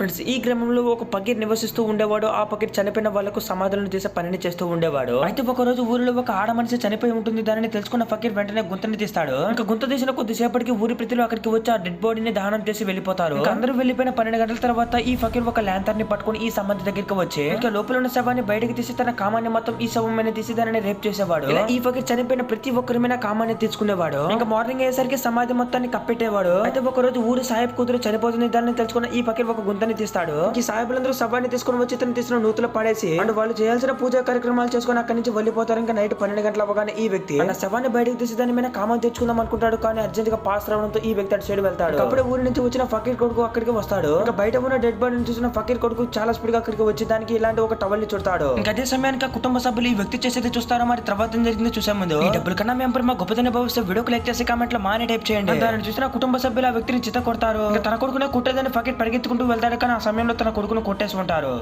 Friends ఈ గ్రామంలో ఒక పకీర్ నివసిస్తూ ఉండేవాడు. ఆ పకీర్ చనిపోయిన వాళ్ళకు సమాధులను చేసే పనిని చేస్తూ ఉండేవాడు. అయితే ఒక రోజు ఊరిలో ఒక ఆడ మనిషి చనిపోయి ఉంటుంది. దానిని తెలుసుకున్న ఫకీర్ వెంటనే గుంతని తీస్తాడు. ఇంకా గుంత తీసిన కొద్దిసేపటికి ఊరి ప్రతిలో అక్కడికి వచ్చి ఆ డెడ్ బాడీని దహనం చేసి వెళ్ళిపోతారు. అందరూ వెళ్ళిపోయిన పన్నెండు గంటల తర్వాత ఈ ఫకీర్ ఒక ల్యాంతర్ని పట్టుకుని ఈ సమాధి దగ్గరికి వచ్చి ఇంకా లోపల ఉన్న శవాన్ని బయటకి తీసి తన కామాన్ని మొత్తం ఈ శవం మీద తీసి దానిని రేప్ చేసేవాడు. ఈ ఫకీర్ చనిపోయిన ప్రతి ఒక్కరి మీద కామాన్ని తీసుకునేవాడు. ఇంకా మార్నింగ్ అయ్యేసరికి సమాధి మొత్తాన్ని కప్పెట్టేవాడు. అయితే ఒక రోజు ఊరి సాహెబ్ కూతురు చనిపోతుంది. దాన్ని తెలుసుకున్న ఈ ఫకీర్ ఒక గుంతని తీస్తాడు. ఈ సాహెబులందరూ శవాన్ని తీసుకుని వచ్చి తను తీసిన నూతులు పడేసి అండ్ వాళ్ళు చేయాల్సిన పూజా కార్యక్రమాలు చేసుకుని అక్కడి నుంచి వెళ్ళిపోతారు. ఇంకా నైట్ పన్నెండు గంటల అవగానే ఈ వ్యక్తి ఆ శవాన్ని బయటకు తీసి దాని మీద కామం తెచ్చుకుందాం అనుకుంటాడు. కానీ అర్జెంట్గా పాస్ రావడంతో ఈ వ్యక్తి అటు సైడ్ వెళ్తాడు. అప్పుడే ఊరి నుంచి వచ్చిన ఫకీర్ కొడుకు అక్కడికి వస్తాడు. ఇంకా బయట ఉన్న డెడ్ బాడీని చూసిన ఫకీర్ కొడుకు చాలా స్పీడ్గా అక్కడికి వచ్చి దానికి ఇలాంటి ఒక టవల్ని చుడతాడు. ఇంకా అదే సమయానికి ఆ కుటుంబ సభ్యులు ఈ వ్యక్తి చేసేది చూస్తారో? మరి తర్వాత జరిగింది చూసే ముందు. ఈ డబ్బుల కన్నా మేము మా గొప్పతనం భావిస్తే వీడియోకి లైక్ చేసి కామెంట్లో మానే టైప్ చేయండి. దాన్ని చూసిన కుటుంబ సభ్యులు ఆ వ్యక్తిని చిత్త కొడతారు తన కొడుకునే కుట్టేదని ఫకీర్ పరిగెత్తుకుంటూ వెళ్తాడు. కానీ ఆ సమయంలో తన కొడుకును కొట్టేసి ఉంటారు.